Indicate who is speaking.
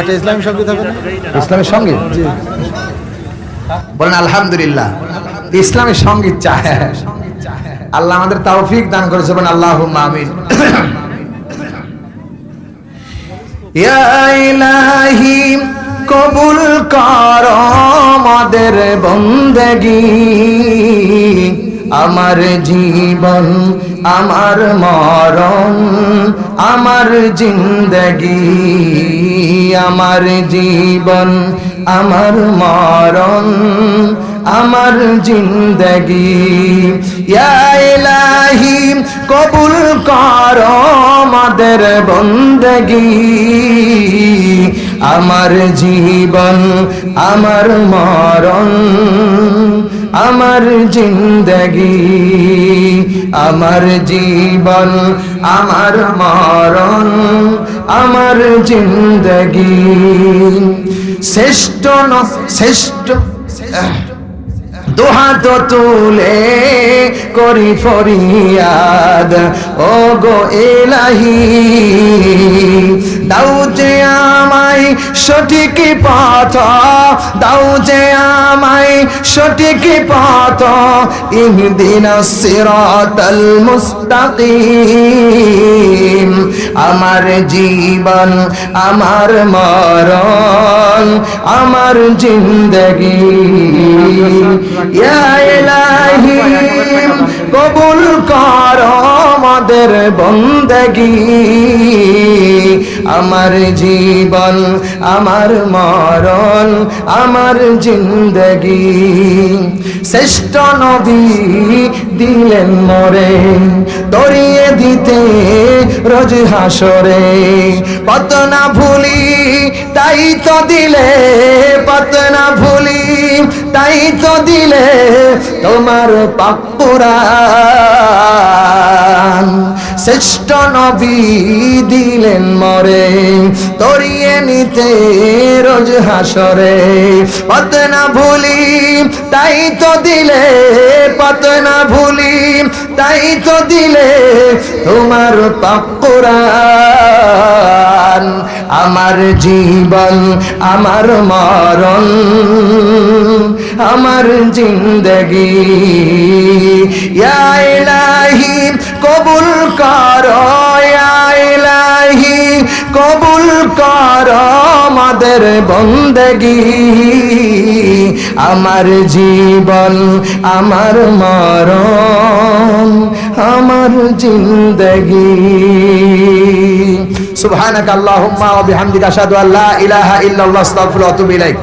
Speaker 1: একটা হবে না?
Speaker 2: ইসলামের সংগীত বলেন আলহামদুলিল্লাহ। ইসলামের সংগীত চায়। আল্লাহ আমাদের তৌফিক দান করেছে বলেন আল্লাহ আমিন। ইলাহি কবুল কর আমাদের বন্দেগী। আমার জীবন আমার মরণ আমার জিন্দগি। আমার জীবন, আমার মরণ, আমার জিন্দগি। ইলাহি, কবুল কর আমাদের বন্দগি। আমার জীবন, আমার মরণ, আমার জিন্দগি। আমার জীবন, আমার মরণ আমার জিন্দগি। শ্রেষ্ঠ ন শ্রেষ্ঠ দোহাত তুলে করি ফরিয়াদ। ও গো এলাহি, দাও যে আমায় সঠিক পথ, দাও যে আমায় সঠিক পথ, ইহদিন সিরাতাল মুস্তাকিম। আমার জীবন, আমার মরণ, আমার জিন্দগি। ইলাহি, কবুল কর আমাদের বন্দগি। আমার জীবন, আমার মরণ, আমার জিন্দগি। শ্রেষ্ঠ নবী দিলেন মরে, তরিয়ে দিতে রোজ হাসরে কত না ভুলি, তাই তো দিলে কত না ভুলি, তাই তো দিলে তোমার পাকুরান শ্রেষ্ঠ নবী দিলেন মরে, তরিয়ে নিতে রোজ হাসরে। পত না ভুলি, তাই তো দিলে পত না ভুলি, তাই তো দিলে তোমার পাকুরান আমার জীবন, আমার মরণ, আমার জিন্দগি। ইলাহি, কবুল কর ইলাহি, কবুল কর আমাদের বন্দগি। আমার জীবন, আমার মরণ, আমার জিন্দগি। সুবহানাক আল্লাহুম্মা ওয়া বিহামদিকা আশহাদু আল্লা ইলাহা ইল্লাল্লাহ আস্তাগফিরুকা ওয়া আতুবু ইলাইক।